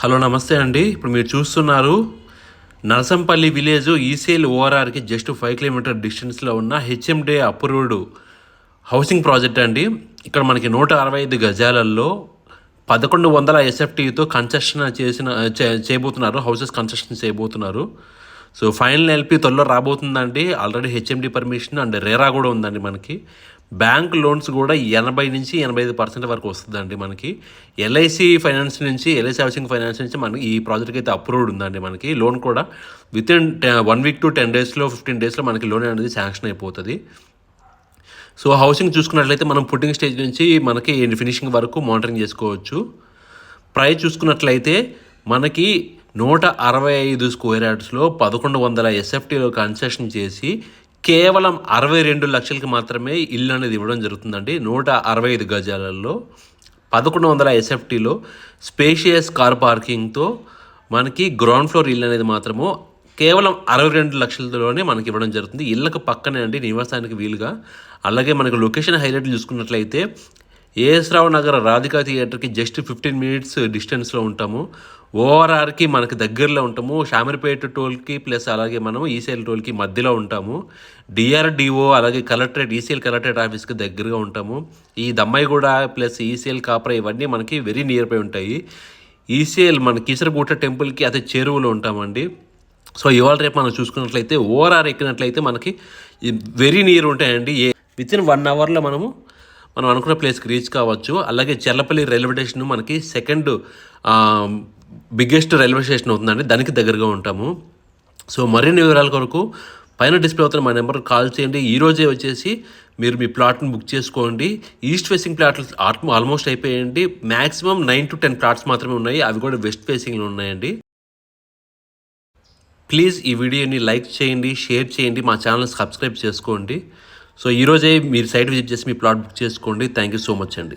Hello నమస్తే అండి. ఇప్పుడు మీరు చూస్తున్నారు నరసంపల్లి విలేజ్ ఈసేల్ ఓఆర్ఆర్కి జస్ట్ ఫైవ్ కిలోమీటర్ డిస్టెన్స్లో ఉన్న హెచ్ఎండే అప్రూవ్డ్ హౌసింగ్ ప్రాజెక్ట్ అండి. ఇక్కడ మనకి నూట అరవై ఐదు గజాలలో పదకొండు వందల ఎస్ఎఫ్టీతో కన్స్ట్రక్షన్ చేసిన చే- చేయబోతున్నారు. హౌసెస్ కన్స్ట్రక్షన్ చేయబోతున్నారు. సో ఫైనల్ ఎల్పి త్వరలో రాబోతుందండి. Already HMDA permission and RERA కూడా ఉందండి మనకి. బ్యాంక్ లోన్స్ కూడా ఎనభై నుంచి ఎనభై ఐదు పర్సెంట్ వరకు వస్తుందండి మనకి. ఎల్ఐసి ఫైనాన్స్ నుంచి ఎల్ఐసి హౌసింగ్ ఫైనాన్స్ నుంచి మనకి ఈ ప్రాజెక్ట్కి అయితే అప్రూవ్డ్ ఉందండి మనకి. లోన్ కూడా within one week to ten డేస్లో ఫిఫ్టీన్ డేస్లో మనకి లోన్ అనేది శాంక్షన్ అయిపోతుంది. సో హౌసింగ్ చూసుకున్నట్లయితే మనం పుట్టింగ్ స్టేజ్ నుంచి మనకి ఫినిషింగ్ వరకు మానిటరింగ్ చేసుకోవచ్చు. ప్రైస్ చూసుకున్నట్లయితే మనకి నూట అరవై ఐదు స్క్వేర్ యార్డ్స్లో పదకొండు వందల ఎస్ఎఫ్టీలో కన్సెషన్ చేసి కేవలం అరవై రెండు లక్షలకి మాత్రమే ఇల్లు అనేది ఇవ్వడం జరుగుతుందండి. నూట అరవై ఐదు గజాలలో పదకొండు వందల ఎస్ఎఫ్టీలో స్పేషియస్ కార్ పార్కింగ్తో మనకి గ్రౌండ్ ఫ్లోర్ ఇల్లు అనేది మాత్రము కేవలం అరవై రెండు లక్షలలోనే మనకి ఇవ్వడం జరుగుతుంది. ఇళ్ళకు పక్కనే అండి నివాసానికి వీలుగా. అలాగే మనకు లొకేషన్ హైలైట్ చూసుకున్నట్లయితే ఏఎస్రావు నగర నగర్ రాధికా థియేటర్కి జస్ట్ ఫిఫ్టీన్ మినిట్స్ డిస్టెన్స్లో ఉంటాము. ఓఆర్ఆర్కి మనకి దగ్గరలో ఉంటాము. షామీర్పేట టోల్కి ప్లస్ అలాగే మనం ఈసీఎల్ టోల్కి మధ్యలో ఉంటాము. డిఆర్డిఓ అలాగే కలెక్టరేట్ ఈసీఎల్ కలెక్టరేట్ ఆఫీస్కి దగ్గరగా ఉంటాము. ఈ దమ్మాయిగూడ ప్లస్ ఈసీఎల్ కాపర ఇవన్నీ మనకి వెరీ నియర్ బై ఉంటాయి. ఈసీఎల్ మన కీసరగూట టెంపుల్కి అదే చేరువలో ఉంటామండి. సో ఇవాళ రేపు మనం చూసుకున్నట్లయితే ఓఆర్ఆర్ ఎక్కినట్లయితే మనకి వెరీ నియర్ ఉంటాయండి. ఏ విత్ ఇన్ వన్ అవర్లో మనము మనం అనుకున్న ప్లేస్కి రీచ్ కావచ్చు. అలాగే చెర్లపల్లి రైల్వే స్టేషన్ మనకి సెకండ్ బిగ్గెస్ట్ రైల్వే స్టేషన్ అవుతుందండి. దానికి దగ్గరగా ఉంటాము. సో మరిన్ని వివరాల కొరకు పైన డిస్ప్లే అవుతున్న మా నెంబర్కి కాల్ చేయండి. ఈ రోజే వచ్చేసి మీరు మీ ప్లాట్ని బుక్ చేసుకోండి. ఈస్ట్ ఫేసింగ్ ప్లాట్లు ఆల్మోస్ట్ అయిపోయాయండి maximum nine to ten plots మాత్రమే ఉన్నాయి. అవి కూడా వెస్ట్ ఫేసింగ్లో ఉన్నాయండి. ప్లీజ్ ఈ వీడియోని లైక్ చేయండి షేర్ చేయండి మా ఛానల్ సబ్స్క్రైబ్ చేసుకోండి. సో ఈరోజే మీరు సైట్ విజిట్ చేసి మీ ప్లాట్ బుక్ చేసుకోండి. థ్యాంక్ యూ సో మచ్ అండి.